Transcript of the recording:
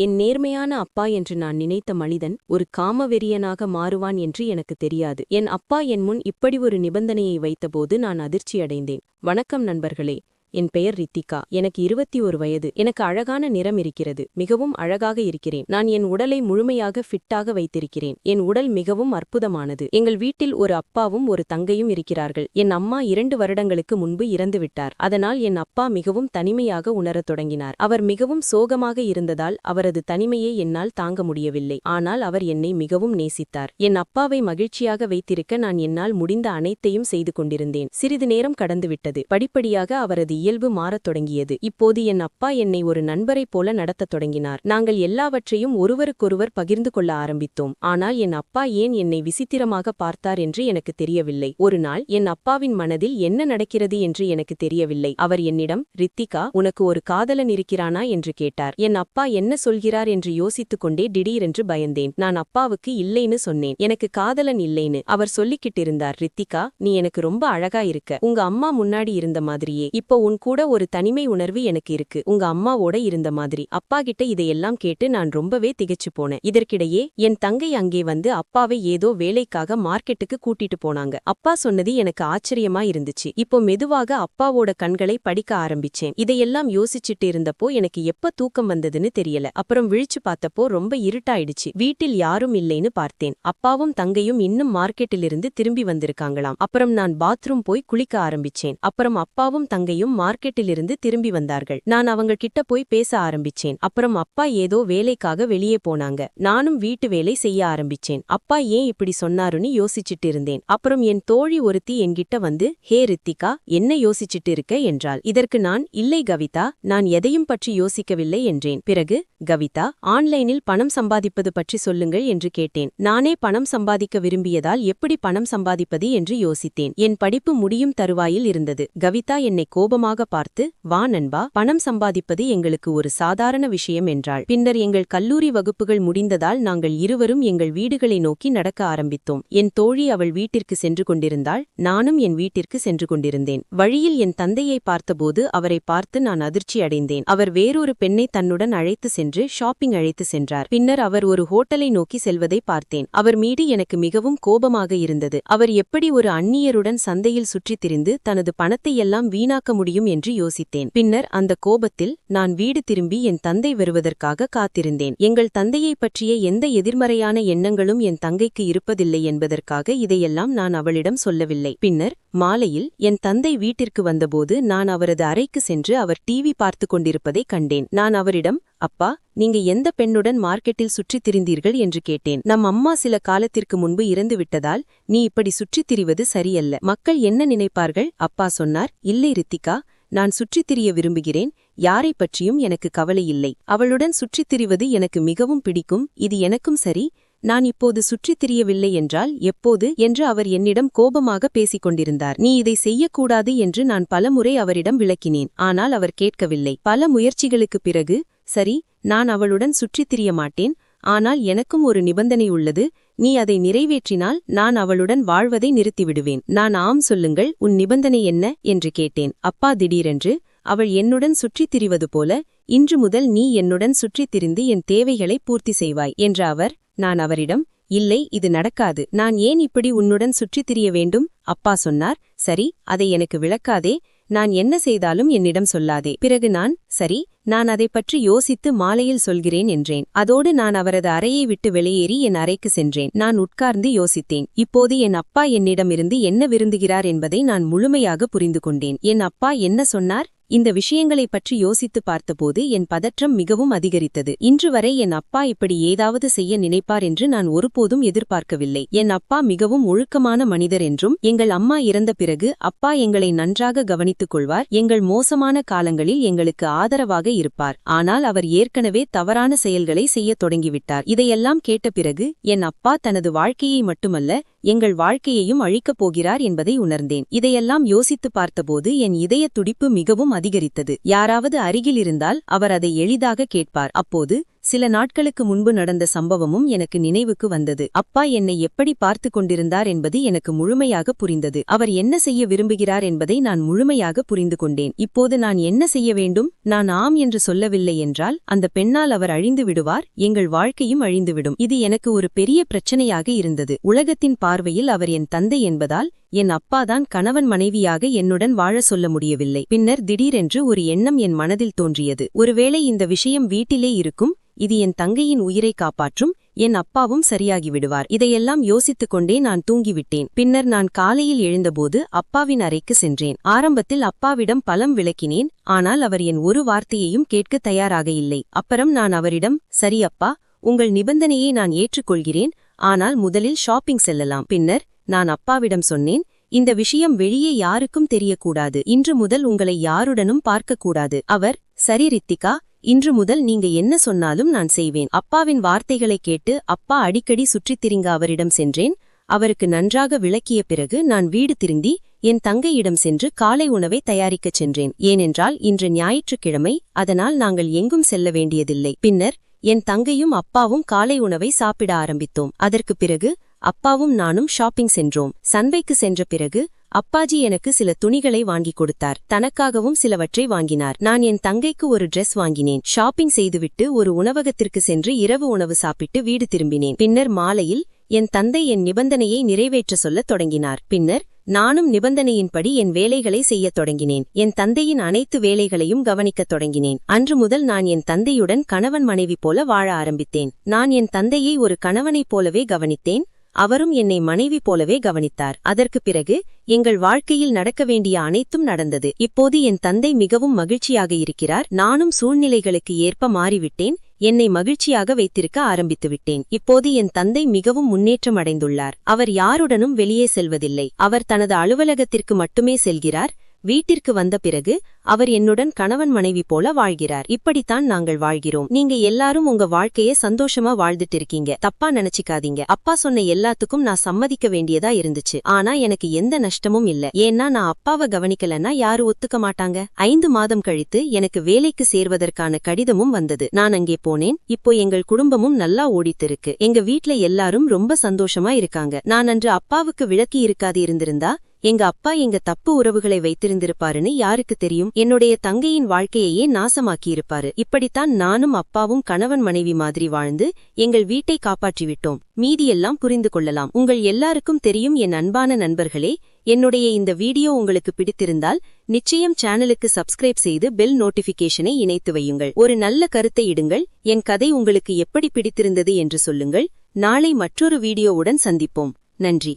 என் நேர்மையான அப்பா என்று நான் நினைத்த மனிதன் ஒரு காமவெறியனாக மாறுவான் என்று எனக்கு தெரியாது. என் அப்பா என் முன் இப்படி ஒரு நிபந்தனையை வைத்தபோது நான் அதிர்ச்சியடைந்தேன். வணக்கம் நண்பர்களே. என் பெயர் ரித்திகா. எனக்கு இருபத்தி ஒரு வயது. எனக்கு அழகான நிறம் இருக்கிறது. மிகவும் அழகாக இருக்கிறேன். நான் என் உடலை முழுமையாக ஃபிட்டாக வைத்திருக்கிறேன். என் உடல் மிகவும் அற்புதமானது. எங்கள் வீட்டில் ஒரு அப்பாவும் ஒரு தங்கையும் இருக்கிறார்கள். என் அம்மா இரண்டு வருடங்களுக்கு முன்பு இறந்துவிட்டார் அதனால் என் அப்பா மிகவும் தனிமையாக உணரத் தொடங்கினார். அவர் மிகவும் சோகமாக இருந்ததால் அவரது தனிமையை என்னால் தாங்க முடியவில்லை. ஆனால் அவர் என்னை மிகவும் நேசித்தார். என் அப்பாவை மகிழ்ச்சியாக வைத்திருக்க நான் என்னால் முடிந்த அனைத்தையும் செய்து கொண்டிருந்தேன். சிறிது நேரம் கடந்துவிட்டது. படிப்படியாக அவரது இயல்பு மாறத் தொடங்கியது. இப்போது என் அப்பா என்னை ஒரு நண்பரைப் போல நடத்தத் தொடங்கினார். நாங்கள் எல்லாவற்றையும் ஒருவருக்கொருவர் பகிர்ந்து கொள்ள ஆரம்பித்தோம். ஆனால் என் அப்பா ஏன் என்னை விசித்திரமாக பார்த்தார் என்று எனக்கு தெரியவில்லை. ஒரு நாள் என் அப்பாவின் மனதில் என்ன நடக்கிறது என்று எனக்கு தெரியவில்லை. அவர் என்னிடம் ரித்திகா உனக்கு ஒரு காதலன் இருக்கிறானா? என்று கேட்டார். என் அப்பா என்ன சொல்கிறார் என்று யோசித்துக் கொண்டே திடீரென்று பயந்தேன். நான் அப்பாவுக்கு இல்லைன்னு சொன்னேன். எனக்கு காதலன் இல்லைன்னு அவர் சொல்லிக்கிட்டிருந்தார். ரித்திகா நீ எனக்கு ரொம்ப அழகா இருக்க. உங்க அம்மா முன்னாடி இருந்த மாதிரியே. இப்போ உன் கூட ஒரு தனிமை உணர்வு எனக்கு இருக்கு. உங்க அம்மாவோட இருந்த மாதிரி. அப்பா கிட்ட இதையெல்லாம் கேட்டு நான் ரொம்பவே திகைச்சு போனேன். இதற்கிடையே என் தங்கை அங்கே வந்து அப்பாவை ஏதோ வேலைக்காக மார்க்கெட்டுக்கு கூட்டிட்டு போனாங்க. அப்பா சொன்னது எனக்கு ஆச்சரியமா இருந்துச்சு. இப்போ மெதுவாக அப்பாவோட கண்களை படிக்க ஆரம்பிச்சேன். இதையெல்லாம் யோசிச்சுட்டு இருந்தப்போ எனக்கு எப்ப தூக்கம் வந்ததுன்னு தெரியல. அப்புறம் விழிச்சு பார்த்தப்போ ரொம்ப இருட்டாயிடுச்சு. வீட்டில் யாரும் இல்லைன்னு பார்த்தேன். அப்பாவும் தங்கையும் இன்னும் மார்க்கெட்டிலிருந்து திரும்பி வந்திருக்காங்களாம். அப்புறம் நான் பாத்ரூம் போய் குளிக்க ஆரம்பிச்சேன். அப்புறம் அப்பாவும் தங்கையும் மார்க்கெட்டிலிருந்து திரும்பி வந்தார்கள். நான் அவங்க கிட்ட போய் பேச ஆரம்பிச்சேன். அப்புறம் அப்பா ஏதோ வேலைக்காக வெளியே போனாங்க. நானும் வீட்டு வேலை செய்ய ஆரம்பிச்சேன். அப்பா ஏன் இப்படி சொன்னாருன்னு யோசிச்சுட்டு இருந்தேன் அப்புறம் என் தோழி ஒருத்தி என்கிட்ட வந்து ஹே ரித்திகா என்ன யோசிச்சுட்டு இருக்க என்றாள். இதற்கு நான் இல்லை கவிதா நான் எதையும் பற்றி யோசிக்கவில்லை என்றேன். பிறகு கவிதா ஆன்லைனில் பணம் சம்பாதிப்பது பற்றி சொல்லுங்கள் என்று கேட்டேன். நானே பணம் சம்பாதிக்க விரும்பியதால் எப்படி பணம் சம்பாதிப்பது? என்று யோசித்தேன். என் படிப்பு முடியும் தருவாயில் இருந்தது. கவிதா என்னை கோபமாக பார்த்து வா நண்பா பணம் சம்பாதிப்பது எங்களுக்கு ஒரு சாதாரண விஷயம் என்றாள். பின்னர் எங்கள் கல்லூரி வகுப்புகள் முடிந்ததால் நாங்கள் இருவரும் எங்கள் வீடுகளை நோக்கி நடக்க ஆரம்பித்தோம். என் தோழி அவள் வீட்டிற்கு சென்று கொண்டிருந்தாள். நானும் என் வீட்டிற்கு சென்று கொண்டிருந்தேன். வழியில் என் தந்தையை பார்த்தபோது அவரை பார்த்து நான் அதிர்ச்சி அடைந்தேன். அவர் வேறொரு பெண்ணை தன்னுடன் அழைத்து சென்று ஷாப்பிங் அழைத்து சென்றார். பின்னர் அவர் ஒரு ஹோட்டலை நோக்கி செல்வதை பார்த்தேன். அவர் மீது எனக்கு மிகவும் கோபமாக இருந்தது. அவர் எப்படி ஒரு அந்நியருடன் சந்தையில் சுற்றித் திரிந்து தனது பணத்தை எல்லாம் வீணாக்க முடியும் என்று யோசித்தேன். பின்னர் அந்த கோபத்தில் நான் வீடு திரும்பி என் தந்தை வருவதற்காக காத்திருந்தேன். எங்கள் தந்தையைப் பற்றிய எந்த எதிர்மறையான எண்ணங்களும் என் தங்கைக்கு இருப்பதில்லை என்பதற்காக இதையெல்லாம் நான் அவளிடம் சொல்லவில்லை. பின்னர் மாலையில் என் தந்தை வீட்டிற்கு வந்தபோது நான் அவரது அறைக்கு சென்று அவர் டிவி பார்த்து கொண்டிருப்பதை கண்டேன். நான் அவரிடம் அப்பா நீங்க எந்த பெண்ணுடன் மார்க்கெட்டில் சுற்றித் திரிந்தீர்கள் என்று கேட்டேன். நம் அம்மா சில காலத்திற்கு முன்பு இறந்து விட்டதால் நீ இப்படி சுற்றித் திரிவது சரியல்ல. மக்கள் என்ன நினைப்பார்கள்? அப்பா சொன்னார் இல்லை ரித்திகா நான் சுற்றித் திரிய விரும்புகிறேன். யாரைப் பற்றியும் எனக்கு கவலை இல்லை. அவளுடன் சுற்றித் திரிவது எனக்கு மிகவும் பிடிக்கும். இது எனக்கும் சரி. நான் இப்போது சுற்றித் திரியவில்லை என்றால் எப்போது? என்று அவர் என்னிடம் கோபமாக பேசிக் கொண்டிருந்தார். நீ இதை செய்யக்கூடாது என்று நான் பலமுறை அவரிடம் விளக்கினேன். ஆனால் அவர் கேட்கவில்லை. பல முயற்சிகளுக்குப் பிறகு சரி நான் அவளுடன் சுற்றித் திரிய மாட்டேன் ஆனால் எனக்கும் ஒரு நிபந்தனை உள்ளது நீ அதை நிறைவேற்றினால் நான் அவளுடன் வாழ்வதை நிறுத்திவிடுவேன். நான் ஆம் சொல்லுங்கள் உன் நிபந்தனை என்ன? என்று கேட்டேன். அப்பா திடீரென்று அவள் என்னுடன் சுற்றித் திரிவது போல இன்று முதல் நீ என்னுடன் சுற்றித் திரிந்து என் தேவைகளை பூர்த்தி செய்வாய் என்ற அவர் நான் அவரிடம் இல்லை இது நடக்காது நான் ஏன் இப்படி உன்னுடன் சுற்றித் திரிய வேண்டும்? அப்பா சொன்னார் சரி அதை எனக்கு விளக்காதே நான் என்ன செய்தாலும் என்னிடம் சொல்லாதே. பிறகு நான் சரி நான் அதைப் பற்றி யோசித்து மாலையில் சொல்கிறேன் என்றேன். அதோடு நான் அவரது அறையை விட்டு வெளியேறி என் அறைக்கு சென்றேன். நான் உட்கார்ந்து யோசித்தேன். இப்போது என் அப்பா என்னிடமிருந்து என்ன விரும்புகிறார் என்பதை நான் முழுமையாக புரிந்து கொண்டேன். என் அப்பா என்ன சொன்னார்? இந்த விஷயங்களைப் பற்றி யோசித்து பார்த்தபோது என் பதற்றம் மிகவும் அதிகரித்தது. இன்று வரை என் அப்பா இப்படி ஏதாவது செய்ய நினைப்பார் என்று நான் ஒருபோதும் எதிர்பார்க்கவில்லை. என் அப்பா மிகவும் ஒழுக்கமான மனிதர் என்றும் எங்கள் அம்மா இறந்த பிறகு அப்பா எங்களை நன்றாக கவனித்துக் கொள்வார். எங்கள் மோசமான காலங்களில் எங்களுக்கு ஆதரவாக இருப்பார். ஆனால் அவர் ஏற்கனவே தவறான செயல்களை செய்யத் தொடங்கிவிட்டார். இதையெல்லாம் கேட்ட பிறகு என் அப்பா தனது வாழ்க்கையை மட்டுமல்ல எங்கள் வாழ்க்கையையும் அழிக்கப் போகிறார் என்பதை உணர்ந்தேன். இதையெல்லாம் யோசித்துப் பார்த்தபோது என் இதயத் துடிப்பு மிகவும் அதிகரித்தது. யாராவது அருகில் இருந்தால் அவர் அதை எளிதாக கேட்பார். அப்போது சில நாட்களுக்கு முன்பு நடந்த சம்பவமும் எனக்கு நினைவுக்கு வந்தது. அப்பா என்னை எப்படி பார்த்து கொண்டிருந்தார் என்பது எனக்கு முழுமையாக புரிந்தது. அவர் என்ன செய்ய விரும்புகிறார் என்பதை நான் முழுமையாக புரிந்து கொண்டேன். இப்போது நான் என்ன செய்ய வேண்டும்? நான் ஆம் என்று சொல்லவில்லை என்றால் அந்த பெண்ணால் அவர் அழிந்து விடுவார் எங்கள் வாழ்க்கையும் அழிந்துவிடும். இது எனக்கு ஒரு பெரிய பிரச்சனையாக இருந்தது. உலகத்தின் பார்வையில் அவர் என் தந்தை என்பதால் என் அப்பாதான் கணவன் மனைவியாக என்னுடன் வாழ சொல்ல முடியவில்லை. பின்னர் திடீரென்று ஒரு எண்ணம் என் மனதில் தோன்றியது. ஒருவேளை இந்த விஷயம் வீட்டிலே இருக்கும் இது என் தங்கையின் உயிரை காப்பாற்றும் என் அப்பாவும் சரியாகி விடுவார். இதையெல்லாம் யோசித்துக் கொண்டே நான் தூங்கிவிட்டேன். பின்னர் நான் காலையில் எழுந்தபோது அப்பாவின் அறைக்கு சென்றேன். ஆரம்பத்தில் அப்பாவிடம் பலம் விளக்கினேன் ஆனால் அவர் என் ஒரு வார்த்தையையும் கேட்க தயாராக இல்லை. அப்புறம் நான் அவரிடம் சரி அப்பா உங்கள் நிபந்தனையை நான் ஏற்றுக்கொள்கிறேன் ஆனால் முதலில் ஷாப்பிங் செல்லலாம். பின்னர் நான் அப்பாவிடம் சொன்னேன் இந்த விஷயம் வெளியே யாருக்கும் தெரியக்கூடாது. இன்று முதல் உங்களை யாருடனும் பார்க்கக்கூடாது. அவர் சரி ரித்திகா இன்று முதல் நீங்க என்ன சொன்னாலும் நான் செய்வேன். அப்பாவின் வார்த்தைகளைக் கேட்டு அப்பா அடிக்கடி சுற்றித் திரிங்க அவரிடம் சென்றேன். அவருக்கு நன்றாக விளக்கிய பிறகு நான் வீடு திருந்தி என் தங்கையிடம் சென்று காலை உணவை தயாரிக்கச் சென்றேன். ஏனென்றால் இன்று ஞாயிற்றுக்கிழமை அதனால் நாங்கள் எங்கும் செல்ல வேண்டியதில்லை. பின்னர் என் தங்கையும் அப்பாவும் காலை உணவை சாப்பிட ஆரம்பித்தோம். அதற்குப் பிறகு அப்பாவும் நானும் ஷாப்பிங் சென்றோம். சந்தைக்கு சென்ற பிறகு அப்பாஜி எனக்கு சில துணிகளை வாங்கிக் கொடுத்தார். தனக்காகவும் சிலவற்றை வாங்கினார். நான் என் தங்கைக்கு ஒரு டிரெஸ் வாங்கினேன். ஷாப்பிங் செய்துவிட்டு ஒரு உணவகத்திற்கு சென்று இரவு உணவு சாப்பிட்டு வீடு திரும்பினேன். பின்னர் மாலையில் என் தந்தை என் நிபந்தனையை நிறைவேற்ற சொல்லத் தொடங்கினார். பின்னர் நானும் நிபந்தனையின்படி என் வேலைகளை செய்யத் தொடங்கினேன். என் தந்தையின் அனைத்து வேலைகளையும் கவனிக்கத் தொடங்கினேன். அன்று முதல் நான் என் தந்தையுடன் கணவன் மனைவி போல வாழ ஆரம்பித்தேன். நான் என் தந்தையை ஒரு கணவனைப் போலவே கவனித்தேன். அவரும் என்னை மனைவி போலவே கவனித்தார். அதற்குப் பிறகு எங்கள் வாழ்க்கையில் நடக்க வேண்டிய அனைத்தும் நடந்தது. இப்போது என் தந்தை மிகவும் மகிழ்ச்சியாக இருக்கிறார். நானும் சூழ்நிலைகளுக்கு ஏற்ப மாறிவிட்டேன். என்னை மகிழ்ச்சியாக வைத்திருக்க ஆரம்பித்து விட்டேன் இப்போது என் தந்தை மிகவும் முன்னேற்றம் அடைந்துள்ளார் அவர் யாருடனும் வெளியே செல்வதில்லை. அவர் தனது அலுவலகத்திற்கு மட்டுமே செல்கிறார். வீட்டிற்கு வந்த பிறகு அவர் என்னுடன் கணவன் மனைவி போல வாழ்கிறார். இப்படித்தான் நாங்கள் வாழ்கிறோம். நீங்க எல்லாரும் உங்க வாழ்க்கையே சந்தோஷமா வாழ்ந்துட்டு இருக்கீங்க தப்பா நினைச்சுக்காதீங்க. அப்பா சொன்ன எல்லாத்துக்கும் நான் சம்மதிக்க வேண்டியதா இருந்துச்சு. ஆனா எனக்கு எந்த நஷ்டமும் இல்ல. ஏன்னா நான் அப்பாவை கவனிக்கலன்னா யாரும் ஒத்துக்க மாட்டாங்க. ஐந்து மாதம் கழித்து எனக்கு வேலைக்கு சேர்வதற்கான கடிதமும் வந்தது. நான் அங்கே போனேன். இப்போ எங்கள் குடும்பமும் நல்லா ஓடித்து இருக்கு எங்க வீட்ல எல்லாரும் ரொம்ப சந்தோஷமா இருக்காங்க. நான் அன்று அப்பாவுக்கு விளக்கி இருக்காது இருந்திருந்தா எங்க அப்பா எங்க தப்பு உறவுகளை வைத்திருந்திருப்பாருன்னு யாருக்கு தெரியும்? என்னுடைய தங்கையின் வாழ்க்கையையே நாசமாக்கியிருப்பாரு. இப்படித்தான் நானும் அப்பாவும் கணவன் மனைவி மாதிரி வாழ்ந்து எங்கள் வீட்டை காப்பாற்றிவிட்டோம். மீதியெல்லாம் புரிந்து கொள்ளலாம். உங்கள் எல்லாருக்கும் தெரியும் என் அன்பான நண்பர்களே என்னுடைய இந்த வீடியோ உங்களுக்கு பிடித்திருந்தால் நிச்சயம் சேனலுக்கு சப்ஸ்கிரைப் செய்து பெல் நோட்டிபிகேஷனை இணைத்து வையுங்கள். ஒரு நல்ல கருத்தை இடுங்கள். என் கதை உங்களுக்கு எப்படி பிடித்திருந்தது என்று சொல்லுங்கள். நாளை மற்றொரு வீடியோவுடன் சந்திப்போம். நன்றி.